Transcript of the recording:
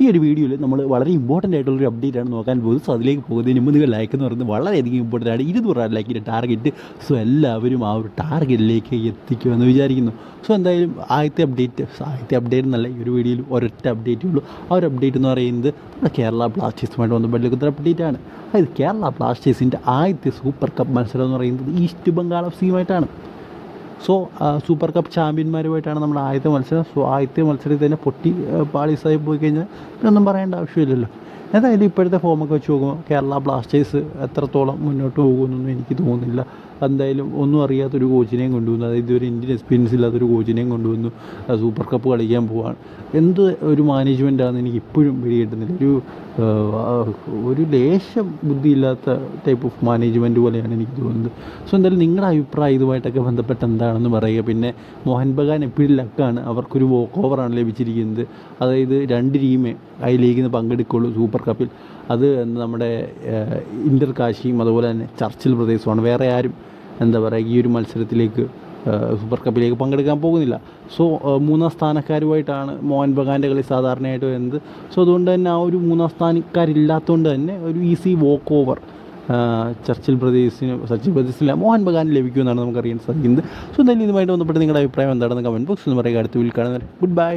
ഈ ഒരു വീഡിയോയിൽ നമ്മൾ വളരെ ഇമ്പോർട്ടന്റ് ആയിട്ടുള്ളൊരു അപ്ഡേറ്റ് ആണ് നോക്കാൻ പോകുന്നത്. സോ അതിലേക്ക് പോകുന്നതിന് മുമ്പ് നിങ്ങൾ ലൈക്ക് എന്ന് പറയുന്നത് വളരെയധികം ഇമ്പോർട്ടന്റ് ആണ്. ഇരുന്നൂറ് ലൈക്കിന്റെ ടാർഗറ്റ് സോ എല്ലാവരും ആ ഒരു ടാർഗറ്റിലേക്ക് എത്തിക്കുമെന്ന് വിചാരിക്കുന്നു. സോ എന്തായാലും ആദ്യത്തെ അപ്ഡേറ്റ് ആദ്യത്തെ അപ്ഡേറ്റ് എന്നല്ല ഈ ഒരു വീഡിയോയിൽ ഒരൊറ്റ അപ്ഡേറ്റേ ഉള്ളൂ. ആ ഒരു അപ്ഡേറ്റ് എന്ന് പറയുന്നത് നമ്മുടെ കേരള ബ്ലാസ്റ്റേഴ്സുമായിട്ട് ഒരു അപ്ഡേറ്റ് ആണ്. അതായത് കേരള ബ്ലാസ്റ്റേഴ്സിന്റെ ആദ്യത്തെ സൂപ്പർ കപ്പ് മത്സരം എന്ന് പറയുന്നത് ഈസ്റ്റ് ബംഗാൾ എഫ് സിയുമായിട്ടാണ് സോ സൂപ്പർ കപ്പ് ചാമ്പ്യന്മാരുമായിട്ടാണ് നമ്മുടെ ആദ്യത്തെ മത്സരം. സോ ആദ്യത്തെ മത്സരത്തിൽ തന്നെ പൊട്ടി പാളീസായി പോയി കഴിഞ്ഞാൽ പിന്നെ ഒന്നും പറയേണ്ട ആവശ്യമില്ലല്ലോ. എന്തായാലും ഇപ്പോഴത്തെ ഫോമൊക്കെ വെച്ച് നോക്കുമ്പോൾ കേരള ബ്ലാസ്റ്റേഴ്സ് എത്രത്തോളം മുന്നോട്ട് പോകുമെന്നൊന്നും എനിക്ക് തോന്നുന്നില്ല. എന്തായാലും ഒന്നും അറിയാത്തൊരു കോച്ചിനെയും കൊണ്ടുവന്നു. അതായത് ഇതുവരെ ഇന്ത്യൻ എക്സ്പീരിയൻസ് ഇല്ലാത്തൊരു കോച്ചിനെയും കൊണ്ടുവന്നു. സൂപ്പർ കപ്പ് കളിക്കാൻ പോവാണ് എന്ത് ഒരു മാനേജ്മെന്റാണെന്ന് എനിക്ക് ഇപ്പോഴും പിടികിട്ടുന്നില്ല. ഒരു ഒരു ലേശം ബുദ്ധിയില്ലാത്ത ടൈപ്പ് ഓഫ് മാനേജ്മെന്റ് പോലെയാണ് എനിക്ക് തോന്നുന്നത്. സോ എന്തായാലും നിങ്ങളുടെ അഭിപ്രായം ഇതുമായിട്ടൊക്കെ ബന്ധപ്പെട്ട് എന്താണെന്ന് പറയുക. പിന്നെ മോഹൻ ബഗാൻ എപ്പോഴും ലക്കാണ് അവർക്കൊരു വോക്ക് ഓവറാണ് ലഭിച്ചിരിക്കുന്നത്. അതായത് രണ്ട് ടീമേ ഐ ലീഗിൽ നിന്ന് പങ്കെടുക്കുള്ളൂ സൂപ്പർ കപ്പിൽ അത് നമ്മുടെ ഇന്റർ കാശിയും അതുപോലെ തന്നെ ചർച്ചിൽ പ്രദേശമാണ് വേറെ ആരും എന്താ പറയുക ഈ ഒരു മത്സരത്തിലേക്ക് സൂപ്പർ കപ്പിലേക്ക് പങ്കെടുക്കാൻ പോകുന്നില്ല. സോ മൂന്നാം സ്ഥാനക്കാരുമായിട്ടാണ് മോഹൻ ബഗാന്റെ കളി സാധാരണയായിട്ട് വരുന്നത്. സോ അതുകൊണ്ട് തന്നെ ആ ഒരു മൂന്നാം സ്ഥാനക്കാരില്ലാത്തതുകൊണ്ട് തന്നെ ഒരു ഈസി വോക്ക് ഓവർ ചർച്ചിൽ പ്രദേശിന് സച്ചിൻ പ്രദേശില്ല മോഹൻ ബഗാൻ ലഭിക്കുമെന്നാണ് നമുക്കറിയാൻ സാധിക്കുന്നത്. സോ എന്തായാലും ഇതുമായിട്ട് ബന്ധപ്പെട്ട് നിങ്ങളുടെ അഭിപ്രായം എന്താണെന്ന് കമന്റ് ബോക്സിൽ പറയുക. അടുത്ത വീട്ടിൽ കാണുന്നവരെ ഗുഡ് ബൈ